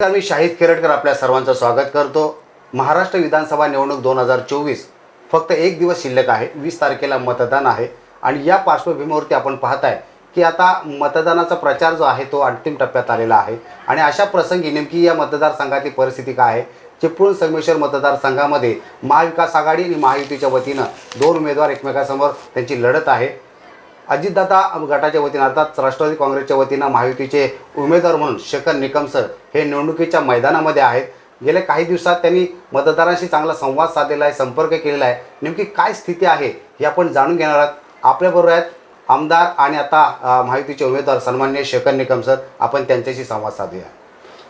नमस्कार मी शाहिद खेरटकर आपल्या सर्वांचं स्वागत करतो. महाराष्ट्र विधानसभा निवडणूक दोन हजार चोवीस फक्त एक दिवस शिल्लक आहे वीस तारखेला मतदान आहे आणि या पार्श्वभूमीवरती आपण पाहताय की आता मतदानाचा प्रचार जो आहे तो अंतिम टप्प्यात आलेला आहे. आणि अशा प्रसंगी नेमकी या मतदारसंघाची परिस्थिती काय आहे? चिपळूण संगमेश्वर मतदारसंघामध्ये महाविकास आघाडी आणि महायुतीच्या वतीनं दोन उमेदवार एकमेकांसमोर त्यांची लढत आहे. अजितदादा गटाच्या वतीनं अर्थात राष्ट्रवादी काँग्रेसच्या वतीनं महायुतीचे उमेदवार म्हणून शेखर निकम सर हे निवडणुकीच्या मैदानामध्ये आहेत. गेल्या काही दिवसात त्यांनी मतदारांशी चांगला संवाद साधलेला आहे संपर्क केलेला आहे. नेमकी काय स्थिती आहे हे आपण जाणून घेणार आहात. आपल्याबरोबर आहेत आमदार आणि आता महायुतीचे उमेदवार सन्मान्य शेखर निकम सर. आपण त्यांच्याशी संवाद साधूया.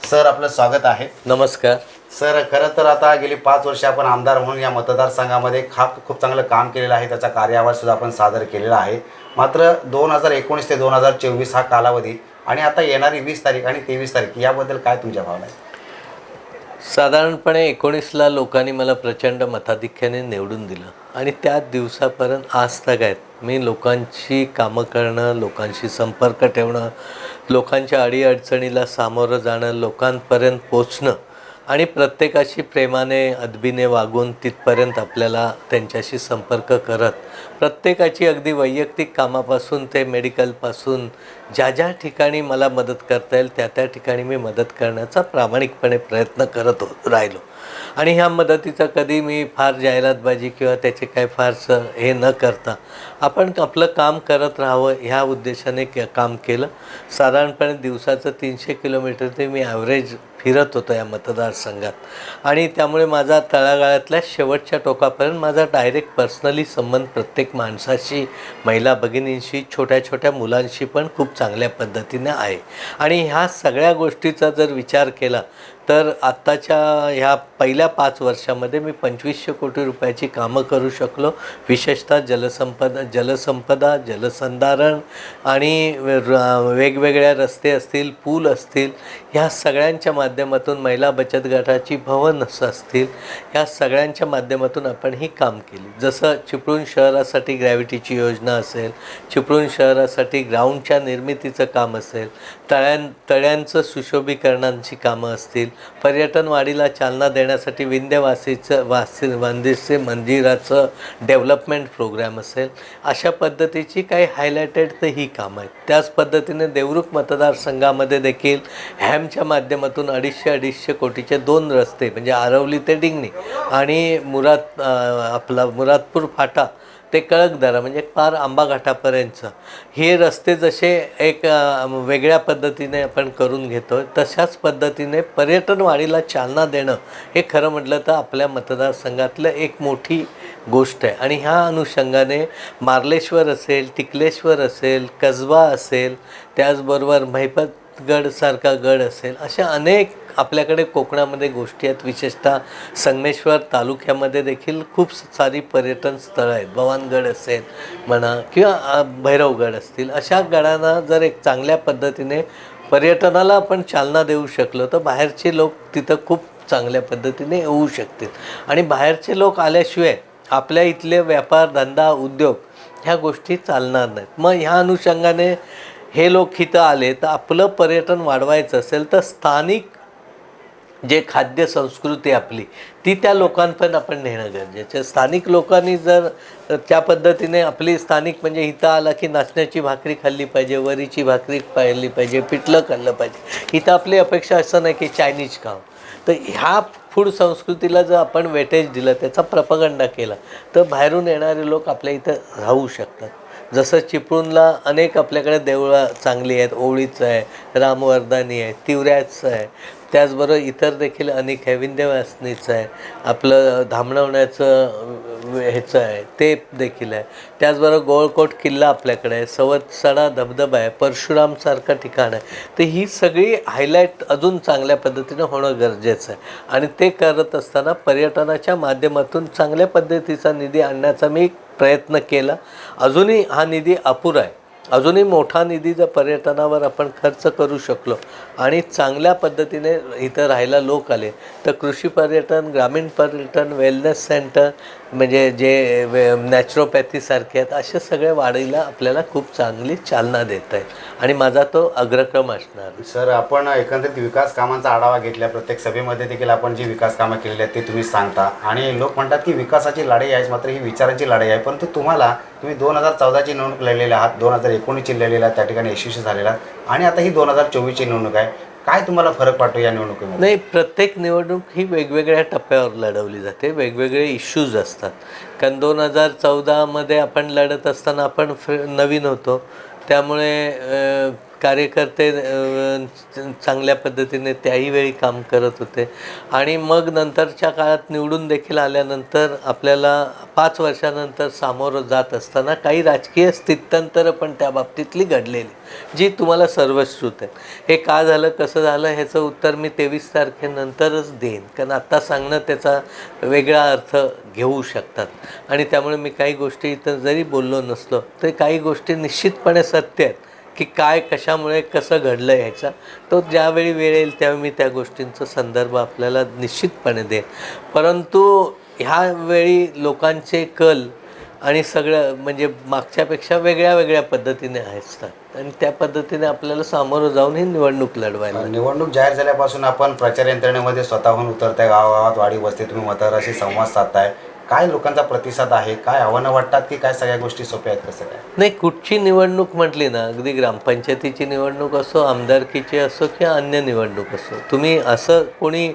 सर आपलं स्वागत आहे. नमस्कार. सर खरं तर आता गेली पाच वर्ष आपण आमदार म्हणून या मतदारसंघामध्ये खा खूप चांगलं काम केलेलं आहे. त्याचा कार्यभार सुद्धा आपण सादर केलेला आहे. मात्र दोन हजार एकोणीस ते दोन हजार चोवीस हा कालावधी आणि आता येणारी वीस तारीख आणि तेवीस तारीख याबद्दल काय तुमच्या भावना आहेत? साधारणपणे एकोणीसला लोकांनी मला प्रचंड मताधिक्याने निवडून दिलं. आणि त्या दिवसापर्यंत आज तक आहेत. मी लोकांची कामं करणं लोकांशी संपर्क ठेवणं लोकांच्या अडीअडचणीला सामोरं जाणं लोकांपर्यंत पोचणं आणि प्रत्येकाशी प्रेमाने अदबीने वागून तिथपर्यंत आपल्याला त्यांच्याशी संपर्क करत प्रत्येकाची अगदी वैयक्तिक कामापासून ते मेडिकलपासून ज्या ज्या ठिकाणी मला मदत करता येईल त्या त्या ठिकाणी मी मदत करण्याचा प्रामाणिकपणे प्रयत्न करत हो राहिलो. आणि ह्या मदतीचा कधी मी फार जाहिरातबाजी किंवा त्याचे काय फारसं हे न करता आपण आपलं काम करत राहावं ह्या उद्देशाने के काम केलं. साधारणपणे दिवसाचं तीनशे किलोमीटर ते मी ॲव्हरेज फिरत होतो या मतदारसंघात. आणि त्यामुळे माझा तळागाळातल्या शेवटच्या टोकापर्यंत माझा डायरेक्ट पर्सनली संबंध प्रत्येक माणसाशी महिला भगिनींशी छोट्या छोट्या मुलांशी पण खूप चांगल्या पद्धतीने आहे. आणि ह्या सगळ्या गोष्टीचा जर विचार केला तर आत्ताच्या ह्या पहिल्या पाच वर्षामध्ये मी पंचवीसशे कोटी रुपयाची कामं करू शकलो. विशेषतः जलसंपदा जलसंपदा जलसंधारण आणि वेगवेगळ्या रस्ते असतील पूल असतील ह्या सगळ्यांच्या माध्यमातून महिला बचत गटाची भवनस असतील ह्या सगळ्यांच्या माध्यमातून आपण ही काम केली. जसं चिपळूण शहरासाठी ग्रॅव्हिटीची योजना असेल चिपळूण शहरासाठी ग्राउंडच्या निर्मितीचं काम असेल तळ्यां तळ्यांचं सुशोभीकरणांची कामं असतील पर्यटन वाढीला चालना देण्यासाठी विंध्यवासीचं वासी मंदिरचे मंदिराचं डेव्हलपमेंट प्रोग्रॅम असेल. अशा पद्धतीची काही हायलायटेड तर ही कामं आहेत. त्याच पद्धतीने देवरुख मतदारसंघामध्ये देखील हॅमच्या माध्यमातून अडीचशे अडीचशे कोटीचे दोन रस्ते म्हणजे आरवली ते डिंगणी आणि मुराद आपला मुरादपूर फाटा ते कळकदरा म्हणजे पार आंबा घाटापर्यंतचं. हे रस्ते जसे एक वेगळ्या पद्धतीने आपण करून घेतो तशाच पद्धतीने पर्यटन वाढीला चालना देणं हे खरं म्हटलं तर आपल्या मतदारसंघातलं एक मोठी गोष्ट आहे. आणि ह्या अनुषंगाने मार्लेश्वर असेल टिकलेश्वर असेल कसबा असेल त्याचबरोबर महिपतगडसारखा गड असेल अशा अनेक आपल्याकडे कोकणामध्ये गोष्टी आहेत. विशेषतः संगमेश्वर तालुक्यामध्ये देखील खूप सारी पर्यटन स्थळं आहेत. भवानगड असेल म्हणा किंवा भैरवगड असतील अशा गडांना जर एक चांगल्या पद्धतीने पर्यटनाला आपण चालना देऊ शकलो तर बाहेरचे लोक तिथं खूप चांगल्या पद्धतीने येऊ शकतील. आणि बाहेरचे लोक आल्याशिवाय आपल्या इथले व्यापार धंदा उद्योग ह्या गोष्टी चालणार नाहीत. मग ह्या अनुषंगाने हे लोक इथं आले तर आपलं पर्यटन वाढवायचं असेल तर स्थानिक जे खाद्य संस्कृती आपली ती त्या लोकांपर्यंत आपण नेणं गरजेचं स्थानिक लोकांनी जर त्या पद्धतीने आपली स्थानिक म्हणजे इथं आला की नाचण्याची भाकरी खाल्ली पाहिजे वरीची भाकरी खाल्ली पाहिजे पिठलं खाल्लं पाहिजे. इथं आपली अपेक्षा असं नाही की चायनीज खाव. तर ह्या फूड संस्कृतीला जर आपण वेटेज दिलं त्याचा प्रपगंडा केला तर बाहेरून येणारे लोक आपल्या इथं राहू शकतात. जसं चिपळूणला अनेक आपल्याकडे देवळं चांगली आहेत ओळीचं आहे रामवर्धानी आहे तिवऱ्याचं आहे. त्याचबरोबर इतर देखील अनेक आहे विंध्यवासनीचं आहे. आपलं धामणवण्याचं ह्याचं आहे ते देखील आहे. त्याचबरोबर गोळकोट किल्ला आपल्याकडे आहे. सवत्सडा धबधबा आहे. परशुरामसारखं ठिकाण आहे. तर ही सगळी हायलाईट अजून चांगल्या पद्धतीनं होणं गरजेचं आहे. आणि ते करत असताना पर्यटनाच्या माध्यमातून चांगल्या पद्धतीचा निधी आणण्याचा मी प्रयत्न केला. अजूनही हा निधी अपुरा आहे. अजूनही मोठा निधी जर पर्यटनावर आपण खर्च करू शकलो आणि चांगल्या पद्धतीने इथं राहायला लोक आले तर कृषी पर्यटन ग्रामीण पर्यटन वेलनेस सेंटर म्हणजे जे वे नॅचरोपॅथीसारखे आहेत असे सगळे वाढीला आपल्याला खूप चांगली चालना देत आहे आणि माझा तो अग्रक्रम असणार. सर आपण एकंदरीत विकास कामांचा आढावा घेतला. प्रत्येक सभेमध्ये देखील आपण जी विकास कामं केलेली आहेत ते तुम्ही सांगता. आणि लोक म्हणतात की विकासाची लढाई आहे मात्र ही विचारांची लढाई आहे. परंतु तुम्हाला तुम्ही दोन हजार चौदाची निवडणूक लढलेले आहात दोन हजार एकोणीसची लढलेला त्या ठिकाणी यशस्वी झालेला आणि आता ही दोन हजार चोवीसची निवडणूक आहे. काय तुम्हाला फरक वाटतो या निवडणुकीमध्ये? नाही प्रत्येक निवडणूक ही वेगवेगळ्या टप्प्यावर लढवली जाते. वेगवेगळे इश्यूज असतात. कारण दोन हजार चौदामध्ये आपण लढत असताना आपण फ्र नवीन होतो. त्यामुळे कार्यकर्ते चांगल्या पद्धतीने त्याही वेळी काम करत होते. आणि मग नंतरच्या काळात निवडून देखील आल्यानंतर आपल्याला पाच वर्षानंतर सामोरं जात असताना काही राजकीय स्थित्यंतरं पण त्या बाबतीतली घडलेली जी तुम्हाला सर्वश्रुत आहे हे का झालं कसं झालं ह्याचं उत्तर मी तेवीस तारखेनंतरच देईन. कारण आत्ता सांगणं त्याचा वेगळा अर्थ घेऊ शकतात. आणि त्यामुळे मी काही गोष्टी इथं जरी बोललो नसलो तरी काही गोष्टी निश्चितपणे सत्य आहेत. की काय कशामुळे कसं घडलं ह्याचा. तो ज्यावेळी वेळ येईल त्यावेळी मी त्या गोष्टींचा संदर्भ आपल्याला निश्चितपणे देईन. परंतु ह्यावेळी लोकांचे कल आणि सगळं म्हणजे मागच्यापेक्षा वेगळ्या वेगळ्या पद्धतीने असतात आणि त्या पद्धतीने आपल्याला सामोरं जाऊन ही निवडणूक लढवायला निवडणूक जाहीर झाल्यापासून आपण प्रचार यंत्रणेमध्ये स्वतःहून उतरताय गावागावात वाडी वस्ती तुम्ही मतदाराशी संवाद साधताय. काय लोकांचा प्रतिसाद आहे? काय आव्हानं वाटतात की काय सगळ्या गोष्टी सोप्या आहेत कसं काय? नाही कुठची निवडणूक म्हटली ना अगदी ग्रामपंचायतीची निवडणूक असो आमदारकीची असो किंवा अन्य निवडणूक असो तुम्ही असं कोणी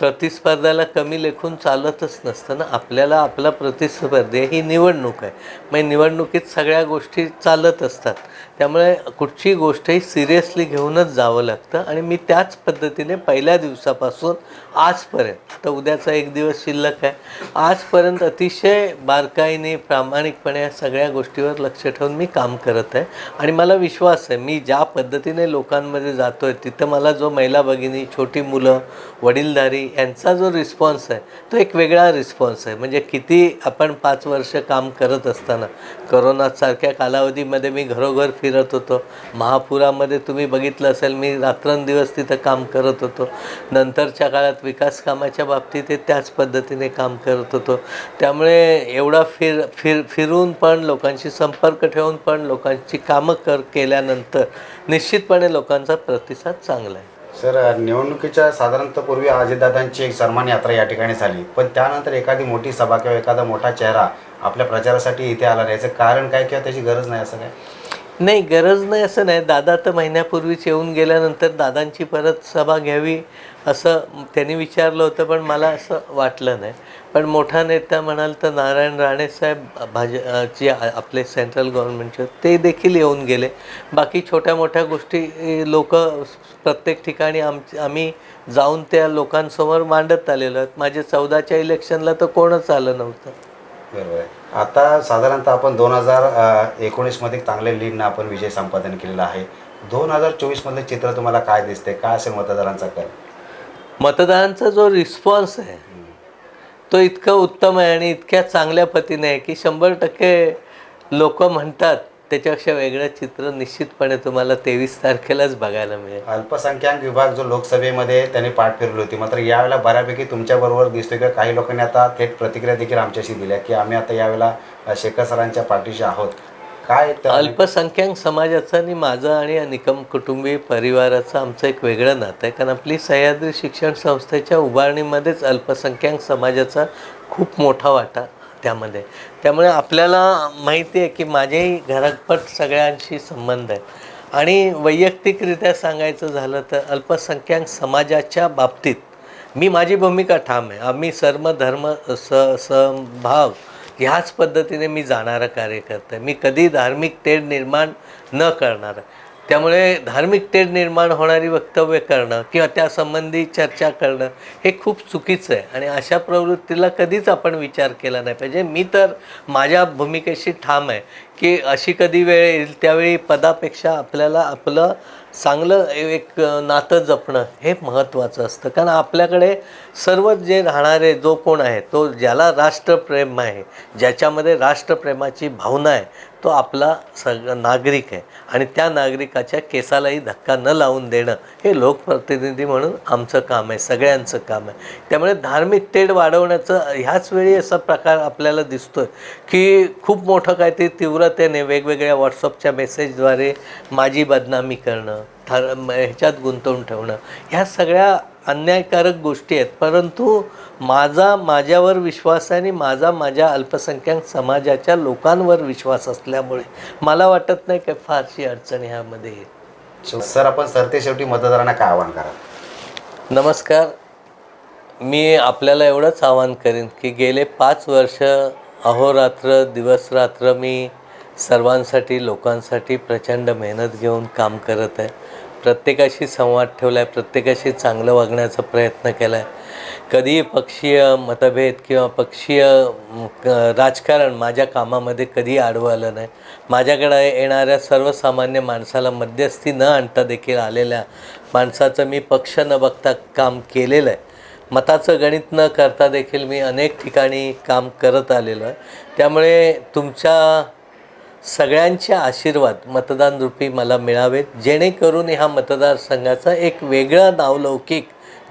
प्रतिस्पर्ध्याला कमी लेखून चालतच नसतं ना. आपल्याला आपला प्रतिस्पर्धी ही निवडणूक आहे. मग निवडणुकीत सगळ्या गोष्टी चालत असतात. त्यामुळे कुठची गोष्टही सिरियसली घेऊनच जावं लागतं. आणि मी त्याच पद्धतीने पहिल्या दिवसापासून आजपर्यंत तर उद्याचा एक दिवस शिल्लक आहे आजपर्यंत अतिशय बारकाईने प्रामाणिकपणे या सगळ्या गोष्टीवर लक्ष ठेवून मी काम करत आहे. आणि मला विश्वास आहे मी ज्या पद्धतीने लोकांमध्ये जातो आहे तिथं मला जो महिला भगिनी छोटी मुलं वडीलधारी यांचा जो रिस्पॉन्स आहे तो एक वेगळा रिस्पॉन्स आहे. म्हणजे किती आपण पाच वर्ष काम करत असताना करोनासारख्या कालावधीमध्ये मी घरोघर फिरत होतो. महापुरामध्ये तुम्ही बघितलं असेल मी रात्रंदिवस तिथं काम करत होतो. नंतरच्या काळात विकास कामाच्या बाबतीत त्याच पद्धतीने काम करत होतो. त्यामुळे एवढा फिर फिर फिरून पण लोकांशी संपर्क ठेवून पण लोकांची कामं कर केल्यानंतर निश्चितपणे लोकांचा प्रतिसाद चांगला आहे. सर निवडणुकीच्या साधारणतः पूर्वी अजितदादांची एक सन्मान यात्रा या ठिकाणी झाली. पण त्यानंतर एखादी मोठी सभा किंवा एखादा मोठा चेहरा आपल्या प्रचारासाठी इथे आला नाही. याचं कारण काय किंवा त्याची गरज नाही असं काय? नाही गरज नाही असं नाही. दादा तर महिन्यापूर्वीच येऊन गेल्यानंतर दादांची परत सभा घ्यावी असं त्यांनी विचारलं होतं पण मला असं वाटलं नाही. पण मोठा नेता म्हणाल तर नारायण राणेसाहेब भाज जे आपले सेंट्रल गव्हर्नमेंटचे ते देखील येऊन गेले. बाकी छोट्या मोठ्या गोष्टी लोक प्रत्येक ठिकाणी आम आम्ही जाऊन त्या लोकांसमोर मांडत आलेलो आहेत. माझे चौदाच्या इलेक्शनला तर कोणच आलं नव्हतं. बरोबर. आहे आता साधारणतः आपण दोन हजार एकोणीसमध्ये चांगले लीडनं आपण विजय संपादन केलेला आहे. दोन हजार चोवीसमधलं चित्र तुम्हाला काय दिसते काय असेल मतदारांचा कल? मतदारांचा जो रिस्पॉन्स आहे तो इतका उत्तम आहे आणि इतक्या चांगल्या पतीने आहे की शंभर टक्के लोक म्हणतात त्याच्यापेक्षा वेगळं चित्र निश्चितपणे तुम्हाला तेवीस तारखेलाच बघायला मिळेल. अल्पसंख्याक विभाग जो लोकसभेमध्ये त्यांनी पाठ फिरली होती मात्र यावेळेला बऱ्यापैकी तुमच्याबरोबर दिसतोय किंवा काही लोकांनी आता थेट प्रतिक्रिया देखील आमच्याशी दिल्या की आम्ही आता यावेळेला शेखर सरांच्या पाठीशी आहोत. काय अल्पसंख्याक समाजाचं आणि माझं आणि निकम कुटुंबीय परिवाराचं आमचं एक वेगळं नातं आहे. कारण आपली सह्याद्री शिक्षण संस्थेच्या उभारणीमध्येच अल्पसंख्याक समाजाचा खूप मोठा वाटा त्यामध्ये. त्यामुळे आपल्याला माहिती आहे की माझेही घरापट सगळ्यांशी संबंध आहे. आणि वैयक्तिकरित्या सांगायचं झालं तर अल्पसंख्याक समाजाच्या बाबतीत मी माझी भूमिका ठाम आहे. आम्ही सर्व धर्म स समभाव ह्याच पद्धतीने मी जाणारा कार्यकर्ता आहे मी कधी धार्मिक तेढ निर्माण न करणार त्यामुळे धार्मिक तेढ निर्माण होणारी वक्तव्य करणं किंवा त्यासंबंधी चर्चा करणं हे खूप चुकीचं आहे. आणि अशा प्रवृत्तीला कधीच आपण विचार केला नाही पाहिजे. मी तर माझ्या भूमिकेशी ठाम आहे. की अशी कधी वेळ येईल त्यावेळी पदापेक्षा आपल्याला आपलं चांगलं एक नातं जपणं हे महत्त्वाचं असतं. कारण आपल्याकडे सर्व जे राहणारे जो कोण आहे तो ज्याला राष्ट्रप्रेम आहे ज्याच्यामध्ये राष्ट्रप्रेमाची भावना आहे तो आपला सग नागरिक आहे. आणि त्या नागरिकाच्या केसालाही धक्का न लावून देणं हे लोकप्रतिनिधी म्हणून आमचं काम आहे सगळ्यांचं काम आहे. त्यामुळे धार्मिक तेढ वाढवण्याचं ह्याच वेळी असा प्रकार आपल्याला दिसतो की खूप मोठं काहीतरी तीव्र तीव्रतेने वेगवेगळ्या व्हॉट्सअपच्या मेसेजद्वारे माझी बदनामी करणं ठर ह्याच्यात गुंतवून ठेवणं ह्या सगळ्या अन्यायकारक गोष्टी आहेत. परंतु माझा माझ्यावर विश्वास आहे आणि माझा माझ्या अल्पसंख्याक समाजाच्या लोकांवर विश्वास असल्यामुळे मला वाटत नाही की फारशी अडचण ह्यामध्ये येईल. सर आपण सरते शेवटी मतदारांना काय आवाहन कराल? नमस्कार. मी आपल्याला एवढंच आवाहन करेन की गेले पाच वर्ष अहोरात्र दिवसरात्र मी सर्वांसाठी लोकांसाठी प्रचंड मेहनत घेऊन काम करत आहे. प्रत्येकाशी संवाद ठेवला आहे प्रत्येकाशी चांगलं वागण्याचा प्रयत्न केला आहे कधीही पक्षीय मतभेद किंवा पक्षीय क- राजकारण माझ्या कामामध्ये कधी आडवं आलं नाही. माझ्याकडे येणाऱ्या सर्वसामान्य माणसाला मध्यस्थी न आणता देखील आलेल्या माणसाचं मी पक्ष न बघता काम केलेलं आहे. मताचं गणित न करता देखील मी अनेक ठिकाणी काम करत आलेलो आहे. त्यामुळे तुमच्या सगळ्यांचे आशीर्वाद मतदान रूपी मला मिळावेत. जेणेकरून ह्या मतदारसंघाचा एक वेगळा नावलौकिक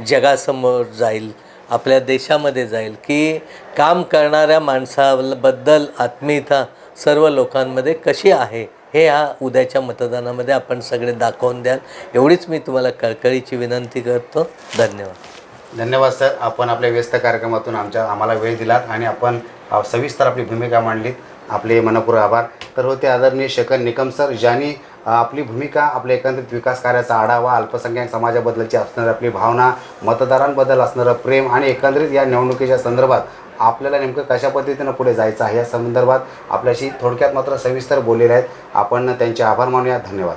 जगासमोर जाईल आपल्या देशामध्ये जाईल. की काम करणाऱ्या माणसाबद्दल आत्मीयता सर्व लोकांमध्ये कशी आहे हे ह्या उद्याच्या मतदानामध्ये आपण सगळे दाखवून द्याल. एवढीच मी तुम्हाला कळकळीची विनंती करतो. धन्यवाद. धन्यवाद सर. आपण आपल्या व्यस्त कार्यक्रमातून आमच्या आम्हाला वेळ दिलात आणि आपण सविस्तर आपली भूमिका मांडलीत. आपले मनपूर्वक आभार. तर होते आदरणीय शेखर निकम सर ज्यांनी आपली भूमिका आपल्या एकंदरीत विकास कार्याचा आढावा अल्पसंख्याक समाजाबद्दलची असणारी आपली भावना मतदारांबद्दल असणारं प्रेम आणि एकंदरीत या निवडणुकीच्या संदर्भात आपल्याला नेमकं कशा पद्धतीनं पुढे जायचं आहे या संदर्भात आपल्याशी थोडक्यात मात्र सविस्तर बोललेले आहेत. आपण त्यांचे आभार मानूया. धन्यवाद.